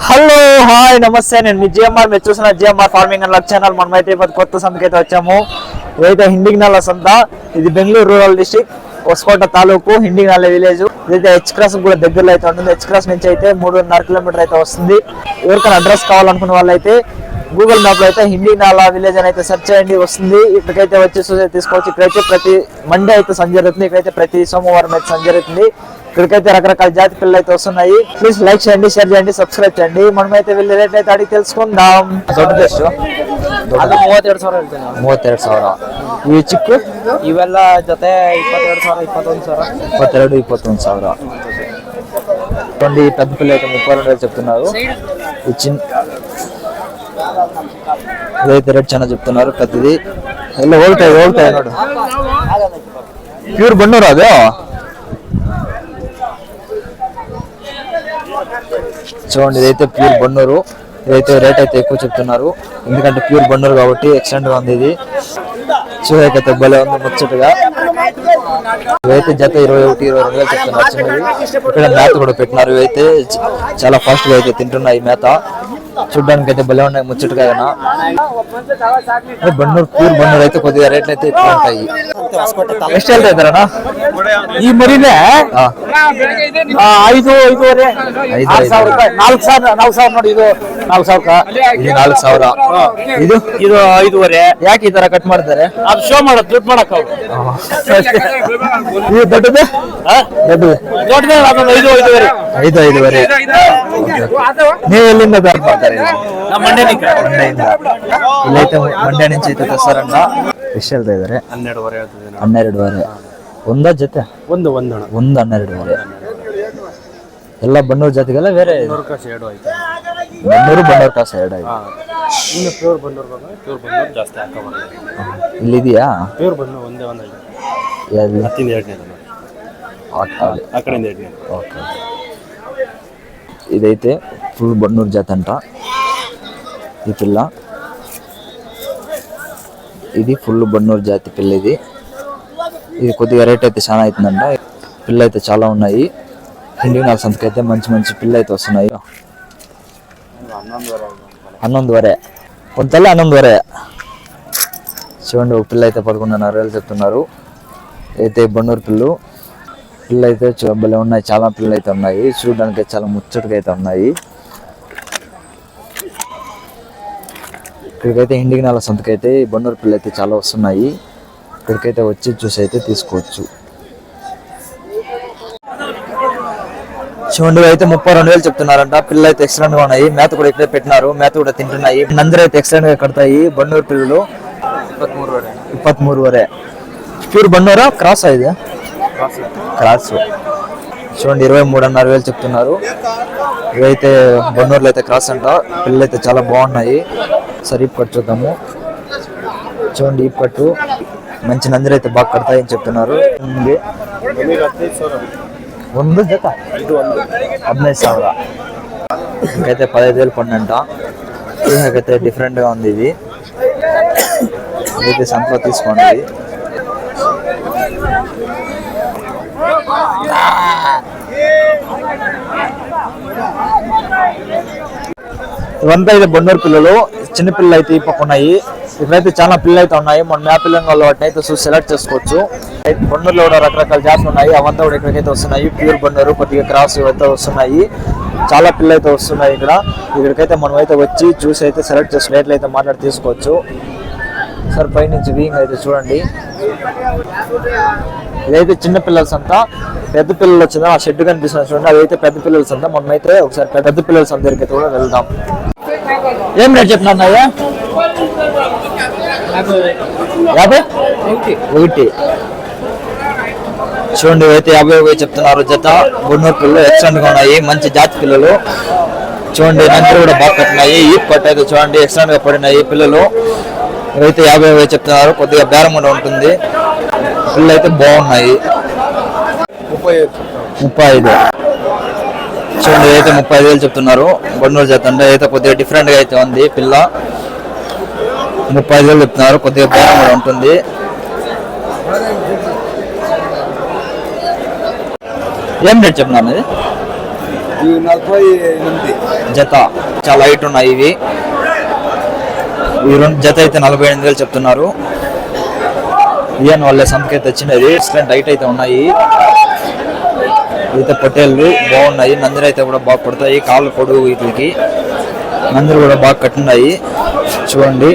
Hello hi నమస్తే. నేను మీ GMR. మీరు చూసిన GMR farming and luck channel. మనమైతే ఇప్పుడు కొత్త సంతకైతే వచ్చాము. ఇదైతే హిండింగ్నాల సంత. ఇది బెంగళూరు రూరల్ డిస్టిక్ ఒస్కోట తాలూకు హిండింగ్నాల విలేజ్. ఇదైతే హెచ్ క్రాస్ కూడా దగ్గరలో అయితే ఉంటుంది. హెచ్ క్రాస్ నుంచి అయితే మూడున్నర కిలోమీటర్ అయితే వస్తుంది. ఎవరికైనా అడ్రస్ కావాలనుకున్న వాళ్ళైతే గూగుల్ మ్యాప్లో అయితే హిందీ విలేజ్ అని అయితే సెర్చ్ చేయండి వస్తుంది. ఇక్కడికైతే వచ్చి చూసి తీసుకోవచ్చు. ఇక్కడైతే ప్రతి మండే అయితే సంజరుతుంది ఇక్కడైతే ప్రతి సోమవారం అయితే సంజరుతుంది ఇక్కడికైతే రకరకాల జాతి పిల్లలు అయితే వస్తున్నాయి. ప్లీజ్ లైక్ చేయండి షేర్ చేయండి సబ్స్క్రైబ్ చేయండి. మనమైతే వెళ్ళి రేట్ అయితే అడిగి తెలుసుకుందాం. ಮೂವತ್ತೆರಡು ಸಾವಿರ ಹೇಳ್ತೇನೆ ಮೂವತ್ತೆರಡು ಸಾವಿರ ಇವು ಚಿಕ್ಕ ಇವೆಲ್ಲ ಜೊತೆ ಇಪ್ಪತ್ತೆರಡು ಸಾವಿರ ಇಪ್ಪತ್ತೊಂದು ఇప్పత్తొమ్మిది ಸಾವಿರ కొన్ని పెద్ద పిల్లలైతే ముప్పై రెండు వేలు చెప్తున్నారు. ఈ చిన్న రేట్ చాలా చెప్తున్నారు ప్రతిదీ. ಎಲ್ಲ ಹೋಗ್ತಾ ಇದೆ ಹೋಗ್ತಾ ಇದೆ ನೋಡು చూడండి ఇదైతే ప్యూర్ బొన్నూరు. ఇదైతే రేట్ అయితే ఎక్కువ చెప్తున్నారు. ఎందుకంటే ప్యూర్ బొన్నూరు కాబట్టి ఎక్సలెంట్గా ఉంది ఇది. చూడకైతే భలే ఉంది ముచ్చటగా. ఇవైతే జత ఇరవై ఒకటి ఇరవై రెండు వేలు చెప్తున్నారు. ఇక్కడ మేత కూడా పెట్టినారు. ఇవైతే చాలా ఫాస్ట్గా అయితే తింటున్నాయి మేత. చూడడానికి అయితే భలే ఉన్నాయి ముచ్చటగా అయినా ఏ బన్నూరు ప్యూర్ బన్నూరు అయితే కొద్దిగా రేట్లు అయితే ఎక్కువ ఉంటాయి ಎಷ್ಟು ಹೇಳ್ತಾ ಇದ್ದಾರಣ್ಣ ಈ ಮರಿನೇ ಹಾ. ಆ, ಐದು ಐದೂವರೆ ಐದು, ಆರು ಸಾವಿರ ಐದು. ರೂಪಾಯಿ ನಾಲ್ಕು ಸಾವಿರ ನಾಲ್ಕು ಸಾವಿರ ನೋಡಿ ಇದು ನಾಲ್ಕು ಸಾವಿರ ಇದು ನಾಲ್ಕು ಸಾವಿರ ಇದು ಇದು ಐದೂವರೆ ಯಾಕೆ ಈ ತರ ಕಟ್ ಮಾಡ್ತಾರೆ ಅದು ಶೋ ಮಾಡೋದು ದುಡ್ಡು ಮಾಡಕ್ ಅವ್ರು ಇದು ದೊಡ್ಡದು ದೊಡ್ಡದು ದೊಡ್ಡದೇ ಅದೊಂದು ಐದು ಐದೂವರೆ ಐದು ಐದುವರೆ ನೀವು ಎಲ್ಲಿಂದ ಬ್ಯಾಕ್ ಮಾಡ್ತಾರೆ ಮಂಡ್ಯದಿಂದ. ಇಲ್ಲೈತೆ ಮಂಡ್ಯ నుంచి ಐತೆ ಅಂತ ಎಷ್ಟು ಹೇಳ್ತಾ ಇದಾರೆ. ಹನ್ನೆರಡುವರೆ ಹನ್ನೆರಡುವರೆ. ಒಂದ ಜೊತೆ? ಒಂದು ಒಂದು ಒಂದು ಹನ್ನೆರಡುವರೆ. ಎಲ್ಲ ಬಣ್ಣೂರು ಜಾತಿಗೆಲ್ಲ ಬೇರೆ. ಕಾಸು ಎರಡು ಆಯ್ತು. ಬಣ್ಣೂರು ಬಣ್ಣೂರು ಕಾಸು ಎರಡು ಆಯ್ತು. ಇನ್ನು ಪ್ಯೂರ್ ಬಣ್ಣೂರು ಪ್ಯೂರ್ ಬಣ್ಣೂರು ಜಾಸ್ತಿ ಹಾಕೋಬಾರ್ದು. ಇಲ್ಲಿದೆಯಾ? ಪ್ಯೂರ್ ಬಣ್ಣೂರು ಒಂದೇ ಒಂದು. ಎಲ್ಲಿ ಹತ್ತಿಂದ ಎರಡನೇ ಆ ಕಡೆಯಿಂದ ಎರಡನೇ ಓಕೆ. ఇదైతే ఫుల్ బొన్నూరు జాతి అంట. ఈ పిల్ల. ఇది ఫుల్ బొన్నూరు జాతి పిల్ల ఇది. ఇది కొద్దిగా రేట్ అయితే చాలా అవుతుందంట. పిల్ల అయితే చాలా ఉన్నాయి. హిందీ నాలుగు సంతకి అయితే మంచి మంచి పిల్ల అయితే వస్తున్నాయి. హన్నొందు వరే. కొంత హన్నొందు వరే. చూడండి ఒక పిల్ల అయితే పదకొండున్నర వేలు చెప్తున్నారు. అయితే బొన్నూరు పిల్లు. పిల్లలు అయితే చూ- భలే ఉన్నాయి. చాలా పిల్లలు అయితే ఉన్నాయి. చూడడానికి చాలా ముచ్చటగా అయితే ఉన్నాయి. ఇక్కడికైతే ఇండికి నెల సంతకైతే పిల్లలు అయితే చాలా వస్తున్నాయి. ఇక్కడికైతే వచ్చి చూసి అయితే తీసుకోవచ్చు. చూడండి అయితే ముప్పై రెండు వేలు చెప్తున్నారంట. పిల్లలు అయితే ఎక్సలెంట్గా ఉన్నాయి. మేత కూడా ఇక్కడే పెట్టినారు. మేత కూడా తింటున్నాయి. నందరూ అయితే ఎక్సలెంట్గా కడతాయి. బొన్నూరు పిల్లలు ఇప్పత్మూరు వరే. ప్యూర్ బొన్నూరా? క్రాస్ ఇది? క్రాస్ చూడండి ఇరవై మూడున్నర వేలు చెప్తున్నారు ఇవైతే బొన్నూరులో అయితే క్రాస్ అంట పిల్లలు అయితే చాలా బాగున్నాయి సరే ఇప్పు కట్టు చూద్దాము చూడండి ఇప్పు కట్టు మంచి నందిరి అయితే బాగా కడతాయని చెప్తున్నారు ఉంది. ಒಂದು ಜೊತೆ ಹದಿನೈದು ಸಾವಿರ ఇంకైతే పదహైదు వేలు పండంట ఇకైతే డిఫరెంట్ గా ఉంది ఇది అయితే సంతలో తీసుకోండి ఇది ఇవంతా అయితే బొన్నూరు పిల్లలు. చిన్న పిల్లలు అయితే ఈ పక్క ఉన్నాయి. ఇక్కడైతే చాలా పిల్లలు అయితే ఉన్నాయి. మన మ్యాప్ పిల్లలు వాటిని అయితే చూసి సెలెక్ట్ చేసుకోవచ్చు. అయితే బొన్నూరులో కూడా రకరకాల జాతులు ఉన్నాయి. అవంతా కూడా ఇక్కడికైతే వస్తున్నాయి. ప్యూర్ బొన్నూరు కొద్దిగా క్రాస్ ఇవంతా వస్తున్నాయి. చాలా పిల్లలు అయితే వస్తున్నాయి ఇక్కడ. ఇక్కడికైతే మనం అయితే వచ్చి చూసి అయితే సెలెక్ట్ చేసి రేట్లు అయితే మాట్లాడి తీసుకోవచ్చు. సార్ పైనుంచి వీయింగ్ అయితే చూడండి. ఇదైతే చిన్న పిల్లల సంత పెద్ద పిల్లలు వచ్చిందా ఆ షెడ్ కనిపిస్తుంది చూడండి అదైతే పెద్ద పిల్లల సంత. మనమైతే ఒకసారి పెద్ద పిల్లల సంత దగ్గరికి కూడా వెళ్దాం. ఏం రేట్ చెప్పినా అయ్యా యాభై? ఒకటి. చూడండి అయితే యాభై ఒకటి చెప్తున్నారు జత. గున్నూరు పిల్లలు ఎక్సలెంట్గా ఉన్నాయి మంచి జాతి పిల్లలు. చూడండి నంది కూడా బాగా కట్టినాయి. ఈ కొట్ట అయితే చూడండి ఎక్సలెంట్గా పడినాయి పిల్లలు. ఇవైతే యాభై ఒకటి చెప్తున్నారు. కొద్దిగా బేరం కూడా ఉంటుంది. పిల్లలు అయితే బాగున్నాయి. ముప్పై ఐదు. చూడండి అయితే ముప్పై ఐదు వేలు చెప్తున్నారు బండూరు చేత అంటే అయితే కొద్దిగా డిఫరెంట్గా అయితే ఉంది పిల్ల. ముప్పై ఐదు వేలు చెప్తున్నారు కొద్దిగా బేరం కూడా ఉంటుంది. ఏం రేట్ ఇది ఎనిమిది. జత. చాలా హైట్ ఉన్నాయి ఇవి. ఈ రెండు జత అయితే నలభై ఎనిమిది వేలు చెప్తున్నారు. ఇయన్ వాళ్ళ సంతకైతే వచ్చినది ఎక్సలెంట్ హైట్ అయితే ఉన్నాయి అయితే పొట్టేళ్ళు బాగున్నాయి నందిరి అయితే కూడా బాగా పడతాయి కాళ్ళు పొడుగు వీటికి నందిరి కూడా బాగా కట్టున్నాయి చూడండి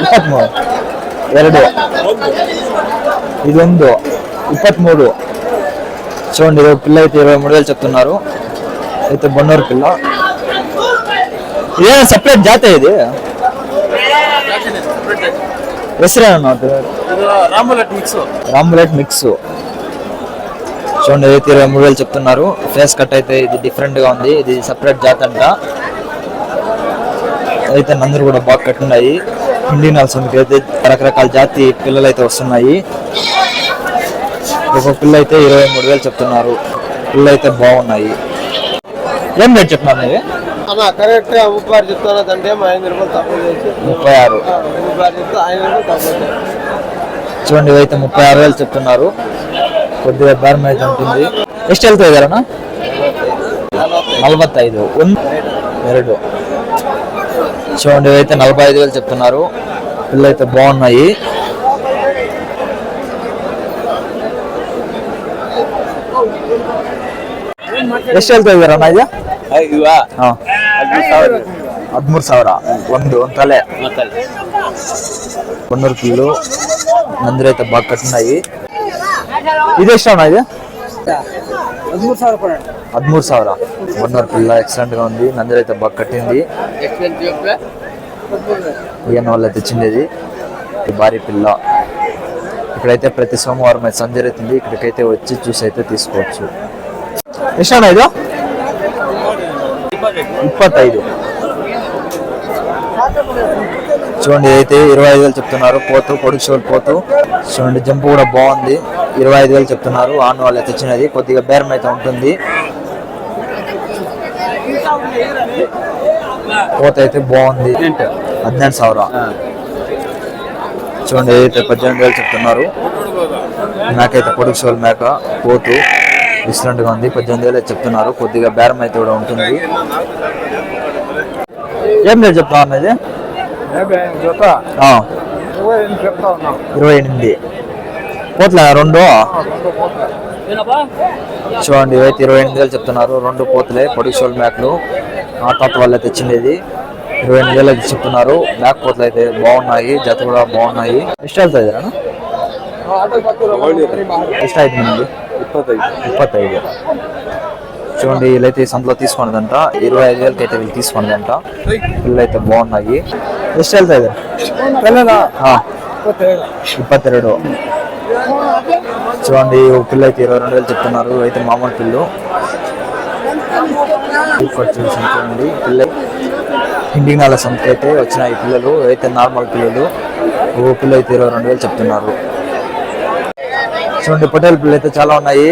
ಇಪ್ಪತ್ಮೂರು ಎರಡು ಇದೊಂದು ఇప్పత్మూడు చూడండి ఇది ఒక పిల్ల అయితే ఇరవై మూడు వేలు చెప్తున్నారు అయితే బొన్నూరు పిల్ల ఇదే సపరేట్ జాతే ఇది ಹೆಸರೇನು ಇದು ರಾಮಲಟ್ ಮಿಕ್ಸ್ రాంబులెట్ మిక్స్ చూడండి అయితే ఇరవై మూడు వేలు చెప్తున్నారు ఫేస్ కట్ అయితే ఇది డిఫరెంట్ గా ఉంది ఇది సపరేట్ జాత్ అంట అయితే నందరు కూడా బాగా కట్టున్నాయి హిందీ నల్సంకి అయితే రకరకాల జాతి పిల్లలు అయితే వస్తున్నాయి ఒక పిల్ల అయితే ఇరవై మూడు వేలు చెప్తున్నారు పిల్లలు అయితే బాగున్నాయి ఏం రేట్ చెప్తున్నారు ఇవి ముప్పై అంటే ముప్పై ఆరు. చూడండి ఇవైతే ముప్పై ఆరు వేలు చెప్తున్నారు. కొద్దిగా భారం అయితే ఉంటుంది. ఎస్ట్ వెళ్తాయి కదనా నలభై ఐదు. ఎరడు చూడండి ఇవైతే నలభై ఐదు వేలు చెప్తున్నారు. పిల్లలు అయితే బాగున్నాయి. ಎಷ್ಟು ಹೇಳ್ತಾ ಇದಾರಣ್ಣ ಇದು ಇವಾ ಹಾ ಹದಿಮೂರು ಸಾವಿರ ಒಂದು ಒಂದು ತಲೆ కొన్నూరు కిలో నందిరి అయితే బాగా కట్టున్నాయి ఇది ಎಷ್ಟು అన్న ఇది ಹದಿಮೂರು ಸಾವಿರ ಕೊಡೋಣ ಹದಿಮೂರು ಸಾವಿರ కొన్నూరు పిల్ల ఎక్సలెంట్ గా ఉంది నందిరి అయితే బాగా కట్టింది ఈయన వాళ్ళు తెచ్చింది ఇది ఈ భారీ పిల్ల ఇక్కడైతే ప్రతి సోమవారం అయితే సంజ జరుగుతుంది ఇక్కడికైతే వచ్చి చూసి అయితే తీసుకోవచ్చు ಎಷ್ಟು అన్న ಇದು ఇప్పత్తైదు చూడండి అయితే ఇరవై ఐదు వేలు చెప్తున్నారు పోతు పొడుగు షోల్ పోతు చూడండి జంపు కూడా బాగుంది ఇరవై ఐదు వేలు చెప్తున్నారు ఆన్ వాళ్ళు తెచ్చినది కొద్దిగా బేరం అయితే ఉంటుంది పోత అయితే బాగుంది హదినెంటు ಸಾವಿರ చూడండి అయితే పద్దెనిమిది వేలు చెప్తున్నారు మేకైతే పొడుగు షోల్ మేక పోతు డిస్కౌంట్గా ఉంది. పద్దెనిమిది వేలు చెప్తున్నారు. కొద్దిగా బేరం అయితే కూడా ఉంటుంది. ఏం లేదు చెప్తా ఉన్నది ఇరవై ఎనిమిది. పోట్ల రెండు? చూడండి ఇవైతే ఇరవై ఎనిమిది వేలు చెప్తున్నారు. రెండు పోతులే పొడిషోల్ మ్యాక్లు ఆ తాత వాళ్ళు తెచ్చిండేది. ఇరవై ఎనిమిది వేలు చెప్తున్నారు. మ్యాక్ పోతులు అయితే బాగున్నాయి. జత కూడా బాగున్నాయి. ఇష్టాలు ఇష్ట అవుతుందండి ಎಷ್ಟು ಆಯ್ತು ನಿಮಗೆ ಇಪ್ಪತ್ತೈದು ఇప్పత్తైదు చూడండి వీళ్ళైతే ఈ సంతలో తీసుకున్నదంట ఇరవై ఐదు వేలకి అయితే వీళ్ళు తీసుకున్నదంట పిల్లలు అయితే బాగున్నాయి ಎಷ್ಟು ಹೇಳ್ತಾ ಇದೆ ఆ, ఇప్పత్తెరడు చూడండి ఒక పిల్ల అయితే ఇరవై రెండు వేలు చెప్తున్నారు అయితే మామూలు పిల్లు ఇక్కడ చూసి చూడండి పిల్ల హిందీ నాల సంతకి అయితే వచ్చిన ఈ పిల్లలు అయితే నార్మల్ పిల్లలు ఓ పిల్ల అయితే ఇరవై రెండు వేలు చెప్తున్నారు చూడండి పొట్టేల పిల్లలు అయితే చాలా ఉన్నాయి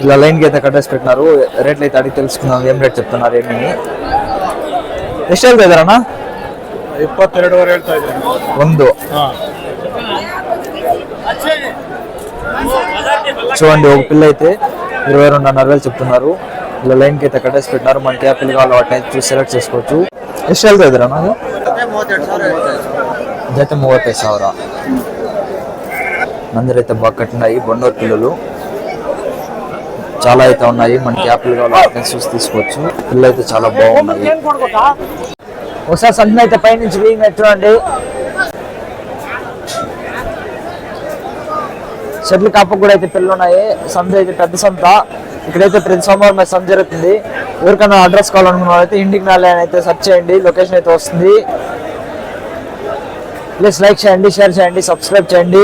ఇలా లైన్ కి అయితే కట్టేసి పెట్టినారు రేట్లు అయితే అడిగి తెలుసుకుందాం ఏం రేట్ చెప్తున్నారు ఏమి ಎಷ್ಟು ಹೇಳ್ತಾ ಇದಾರಣ್ಣ ಇಪ್ಪತ್ತೆರಡುವರೆ ಹೇಳ್ತಾ ಇದ್ದೀನಿ ಒಂದು చూడండి ఒక పిల్ల అయితే ఇరవై రెండున్నర వేలు చెప్తున్నారు ఇలా లైన్ కి అయితే కట్టేసి పెట్టినారు మనకి ఏ పిల్ల కావాలో వాటిని అయితే చూసి సెలెక్ట్ చేసుకోవచ్చు ಎಷ್ಟು ಹೇಳ್ತಾ ಇದ್ದೀರಾ ನಾನು ಮೂವತ್ತೆರಡು ಸಾವಿರ ಹೇಳ್ತಾ ಇದ್ದೀನಿ జత మూవత్తైదు ಸಾವಿರ నందరు అయితే బాగా కట్టినాయి. బొండూరు పిల్లలు. చాలా అయితే ఉన్నాయి. మనకి యాపిల్ కావాలో చూసి తీసుకోవచ్చు. పిల్లలు అయితే చాలా బాగున్నాయి. ఒకసారి సంచిన అయితే పైనుంచి వీయింగ్ చూడండి షెడ్లు కాపకు కూడా అయితే పిల్లలు ఉన్నాయి. సంత అయితే పెద్ద సంత. ఇక్కడైతే ప్రతి సోమవారం అయితే సంత జరుగుతుంది. ఎవరికైనా అడ్రస్ కావాలనుకున్న వాళ్ళైతే ఇంటికి నాలే అని అయితే సెర్చ్ చేయండి. లొకేషన్ అయితే వస్తుంది. ప్లీజ్ లైక్ చేయండి షేర్ చేయండి సబ్స్క్రైబ్ చేయండి.